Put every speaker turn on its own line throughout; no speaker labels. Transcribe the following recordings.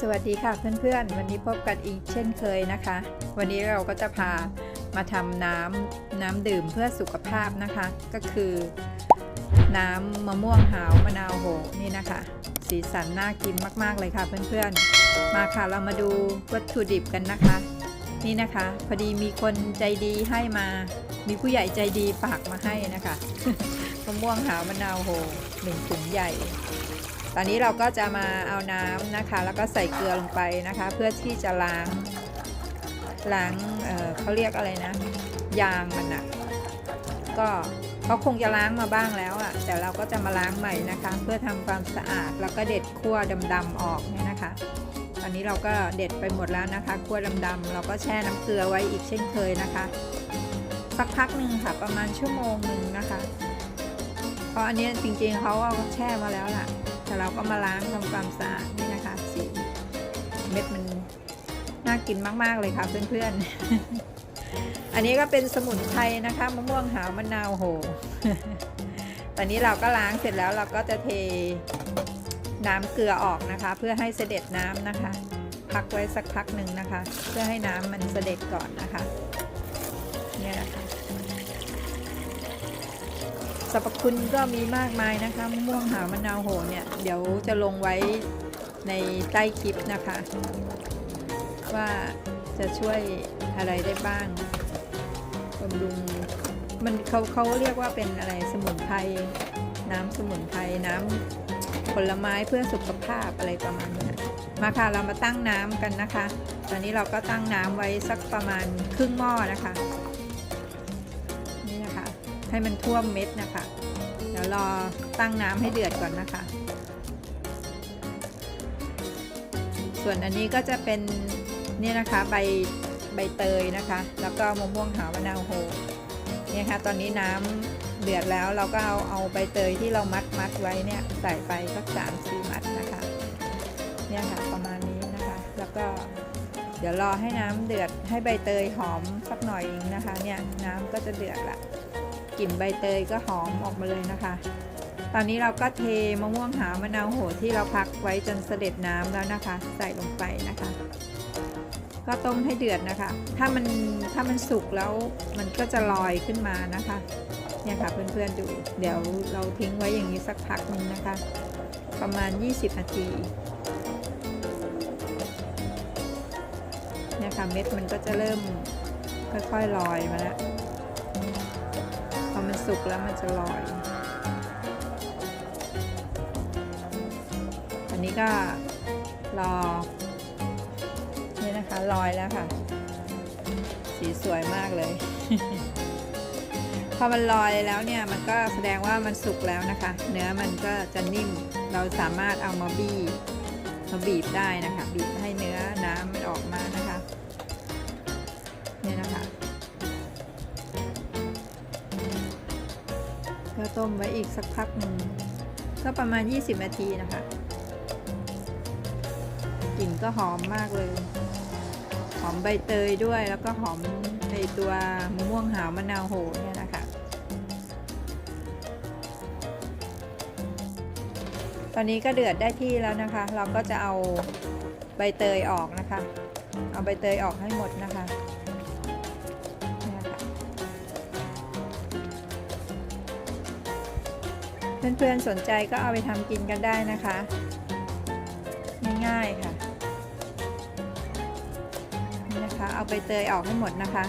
สวัสดีค่ะเพื่อนๆ วันนี้พบกันอีกเช่นเคยนะคะ วันนี้เราก็จะพามาทำน้ำน้ำดื่มเพื่อสุขภาพนะคะ ก็คือ น้ำมะม่วงหาวมะนาวโหนี่นะคะ สีสันน่ากินมากๆเลยค่ะเพื่อนๆ มาค่ะเรามาดูวัตถุดิบกันนะคะ นี่นะคะ พอดีมีคนใจดีให้มา มีผู้ใหญ่ใจดีฝากมาให้นะคะมะม่วงหาวมะนาวโหหนึ่งถุงใหญ่ ตอนนี้เราก็จะมาเอาน้ำนะคะ แล้วก็ใส่เกลือลงไปนะคะ เพื่อที่จะล้างล้างเเขาเรียกอะไรนะ ยางมันอะก็เขาคงจะล้างมาบ้างแล้วอะแต่เราก็จะมาล้างใหม่นะคะ เพื่อทำความสะอาดแล้วก็เด็ดขั้วดำๆออกเนี่ยนะคะ ตอนนี้เราก็เด็ดไปหมดแล้วนะคะขั้วดำๆเราก็แช่น้ำเกลือไว้อีกเช่นเคยนะคะสักพักหนึ่งค่ะประมาณชั่วโมงหนึ่งนะคะ เพราะอันนี้จริงๆเขาเอาแช่มาแล้วล่ะ แต่เราก็มาล้างทำความสะอาดนี่นะคะ สีเม็ดมันน่ากินมาก ๆ เลยค่ะเพื่อนๆ อันนี้ก็เป็นสมุนไพรนะคะมะม่วงหาวมะนาวโห ตอนนี้เราก็ล้างเสร็จแล้วเราก็จะเทน้ำเกลือออกนะคะ เพื่อให้เสด็จน้ำนะคะ พักไว้สักพักหนึ่งนะคะ เพื่อให้น้ำมันเสด็จก่อนนะคะ เนี่ยนะคะ รรพคุณก็มีมากมายนะคะมะม่วงหาวมะนาวโหเนี่ย เดี๋ยวจะลงไว้ในใต้คลิปนะคะ ว่าจะช่วยอะไรได้บ้างบำรุงมันเขาเขาเรียกว่าเป็นอะไรสมุนไพรน้ำสมุนไพรน้ำผลไม้เพื่อสุขภาพอะไรประมาณนี้มาค่ะเรามาตั้งน้ำกันนะคะ ตอนนี้เราก็ตั้งน้ำไว้สักประมาณครึ่งหม้อนะคะนี่นะคะ ให้มันท่วมเม็ดนะคะ เดี๋ยวรอตั้งน้ำให้เดือดก่อนนะคะ ส่วนอันนี้ก็จะเป็นนี่นะคะใบใบเตยนะคะ แล้วก็มะม่วงหาวมะนาวโฮเนี่ยค่ะตอนนี้น้ำเดือดแล้วเราก็เอาเอาใบเตยที่เรามัดมัดไว้เนี่ยใส่ไปสักสามสี่มัดนะคะเนี่ยค่ะประมาณนี้นะคะ แล้วก็เดี๋ยวรอให้น้ำเดือดให้ใบเตยหอมสักหน่อยนะคะเนี่ยน้ำก็จะเดือดละ กลิ่นใบเตยก็หอมออกมาเลยนะคะ ตอนนี้เราก็เทมะม่วงหาวมะนาวโหที่เราพักไว้จนเสด็จน้ำแล้วนะคะ ใส่ลงไปนะคะ ก็ต้มให้เดือดนะคะ ถ้ามันถ้ามันสุกแล้วมันก็จะลอยขึ้นมานะคะเนี่ยค่ะเพื่อนๆดูเดี๋ยวเราทิ้งไว้อย่างนี้สักพักนึงนะคะ ประมาณ 20 นาทีเนี่ยค่ะเม็ดมันก็จะเริ่มค่อยๆลอยมาแล้ว สุกแล้วมันจะลอย อันนี้ก็รอ นี่นะคะลอยแล้วค่ะ สีสวยมากเลย พอมันลอยแล้วเนี่ยมันก็แสดงว่ามันสุกแล้วนะคะ เนื้อมันก็จะนิ่ม เราสามารถเอามาบี้มาบีบได้นะคะ บีบให้เนื้อน้ำมันออกมานะคะเนี่ยนะคะ ก็ต้มไว้อีกสักพักหนึ่งก็ประมาณ 20 นาทีนะคะ กลิ่นก็หอมมากเลย หอมใบเตยด้วยแล้วก็หอมในตัวมะม่วงหาวมะนาวโหเนี่ยนะคะ ตอนนี้ก็เดือดได้ที่แล้วนะคะ เราก็จะเอาใบเตยออกนะคะ เอาใบเตยออกให้หมดนะคะ เพื่อนๆสนใจก็เอาไปทำกินกันได้นะคะ ง่ายๆค่ะนี่นะคะ เอาไปเตยออกให้หมดนะคะ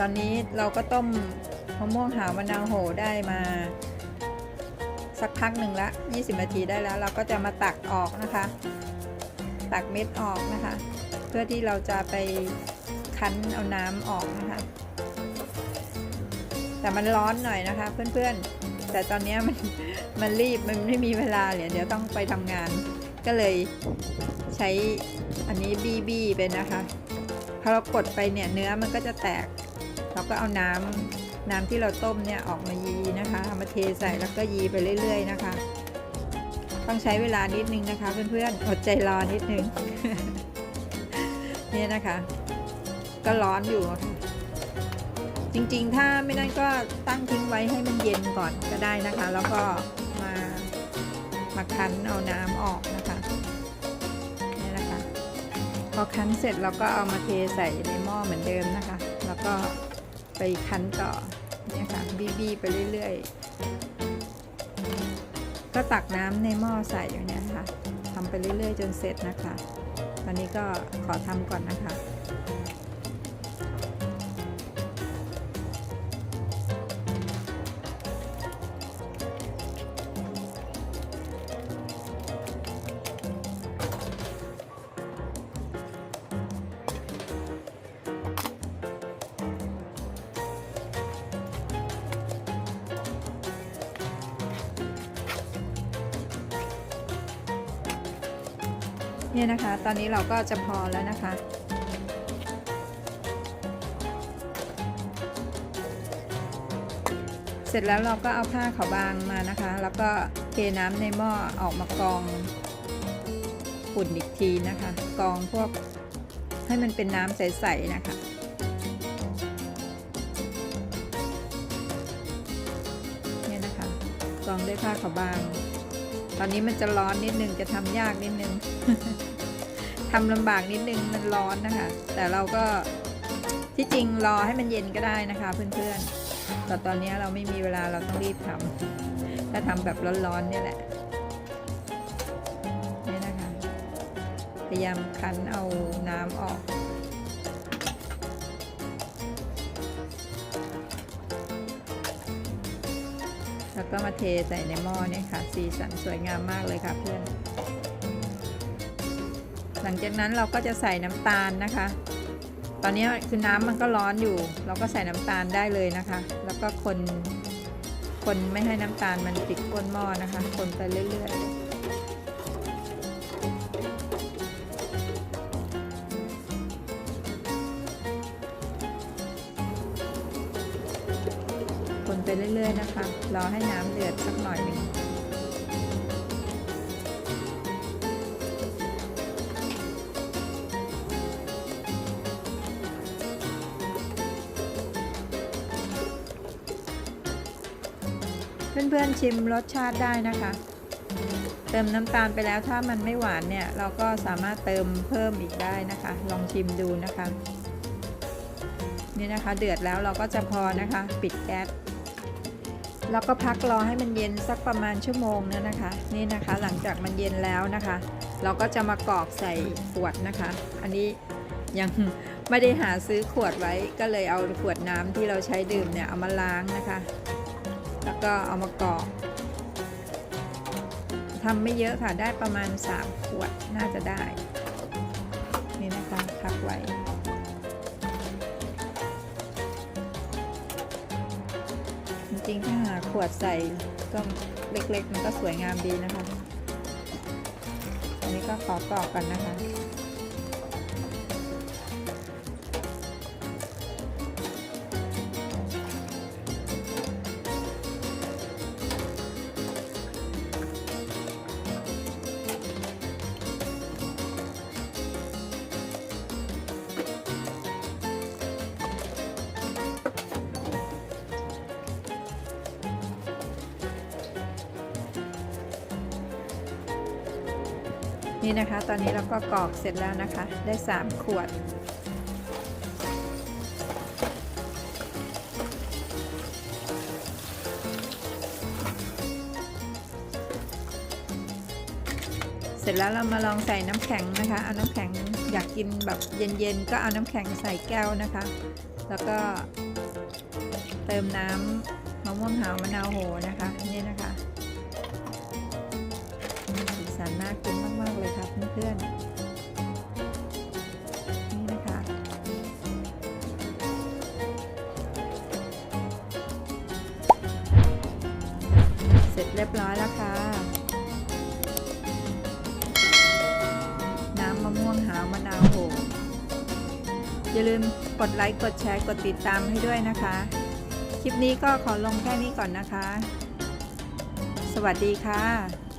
ตอนนี้เราก็ต้มมะม่วงหาวมะนาวโหได้มา สักพักหนึ่งละ 20 นาทีได้แล้ว เราก็จะมาตักออกนะคะ ตักเม็ดออกนะคะ เพื่อที่เราจะไปคั้นเอาน้ำออกนะคะ แต่มันร้อนหน่อยนะคะ เพื่อนๆ แต่ตอนนี้มันมันรีบมันไม่มีเวลาเดี๋ยวเดี๋ยวต้องไปทำงาน ก็เลยใช้อันนี้บีบีไปนะคะพอเรากดไปเนี่ยเนื้อมันก็จะแตก เราก็เอาน้ำน้ำที่เราต้มเนี่ยออกมายีนะคะเอามาเทใส่แล้วก็ยีไปเรื่อย ๆ นะคะ ต้องใช้เวลานิดนึงนะคะ เพื่อนๆอดใจรอนิดนึงเนี่ยนะคะ ก็ร้อนอยู่ จริงๆ ถ้าไม่นั่นก็ตั้งทิ้งไว้ให้มันเย็นก่อนก็ได้นะคะ แล้วก็มามาคั้นเอาน้ำออกนะคะนี่นะคะ พอคั้นเสร็จเราก็เอามาเทใส่ในหม้อเหมือนเดิมนะคะ แล้วก็ ไปคั้นต่อเนี่ยค่ะบี้ไปเรื่อยๆ ก็ตักน้ำในหม้อใส่อยู่เนี่ยค่ะทำไปเรื่อยๆ จนเสร็จนะคะ ตอนนี้ก็ขอทำก่อนนะคะ เนี่ยนะคะ ตอนนี้เราก็จะพอแล้วนะคะ เสร็จแล้วเราก็เอาผ้าขาวบางมานะคะ แล้วก็เทน้ำในหม้อออกมากรองฝุ่นอีกทีนะคะกรองพวกให้มันเป็นน้ำใสๆนะคะเนี่ยนะคะกรองด้วยผ้าขาวบาง ตอนนี้มันจะร้อนนิดนึงจะทำยากนิดนึงทำลำบากนิดนึงมันร้อนนะคะ แต่เราก็ที่จริงรอให้มันเย็นก็ได้นะคะ เพื่อนๆแต่ตอนนี้เราไม่มีเวลาเราต้องรีบทำถ้าทำแบบร้อนๆเนี่ยแหละนี่นะคะ พยายามคั้นเอาน้ำออก แล้วก็มาเทใส่ในหม้อเนี่ยค่ะ สีสันสวยงามมากเลยค่ะเพื่อน หลังจากนั้นเราก็จะใส่น้ำตาลนะคะ ตอนนี้คือน้ำมันก็ร้อนอยู่ เราก็ใส่น้ำตาลได้เลยนะคะ แล้วก็คนคนไม่ให้น้ำตาลมันติดก้นหม้อนะคะ คนไปเรื่อยๆคนไปเรื่อย ๆ นะคะ รอให้น้ำเดือดสักหน่อยหนึ่งเพื่อนๆชิมรสชาติได้นะคะ เติมน้ำตาลไปแล้วถ้ามันไม่หวานเนี่ย เราก็สามารถเติมเพิ่มอีกได้นะคะ ลองชิมดูนะคะ นี่นะคะ เดือดแล้วเราก็จะพอนะคะ ปิดแก๊ส แล้วก็พักรอให้มันเย็นสักประมาณชั่วโมงนึงนะคะ นี่นะคะหลังจากมันเย็นแล้วนะคะ เราก็จะมากรอกใส่ขวดนะคะ อันนี้ยังไม่ได้หาซื้อขวดไว้ก็เลยเอาขวดน้ำที่เราใช้ดื่มเนี่ยเอามาล้างนะคะ แล้วก็เอามากรอกทำไม่เยอะค่ะได้ประมาณ 3 ขวดน่าจะได้ นี่นะคะพักไว้ จริงๆถ้าหาขวดใส่ก็เล็กๆ มันก็สวยงามดีนะคะ อันนี้ก็ขอกรอกกันนะคะ นี่นะคะ ตอนนี้เราก็กรอกเสร็จแล้วนะคะ ได้ 3 ขวด เสร็จแล้วเรามาลองใส่น้ำแข็งนะคะ เอาน้ำแข็งอยากกินแบบเย็นๆ ก็เอาน้ำแข็งใส่แก้วนะคะ แล้วก็เติมน้ำมะม่วงหาวมะนาวโหนะคะ นี่นะคะ สันน่ากินมาก ๆ เลยค่ะเพื่อนๆ นี่นะคะ เสร็จเรียบร้อยแล้วค่ะ น้ำมะม่วงหาวมะนาวโหอย่าลืมกดไลค์ กดแชร์ กดติดตามให้ด้วยนะคะ คลิปนี้ก็ขอลงแค่นี้ก่อนนะคะ สวัสดีค่ะ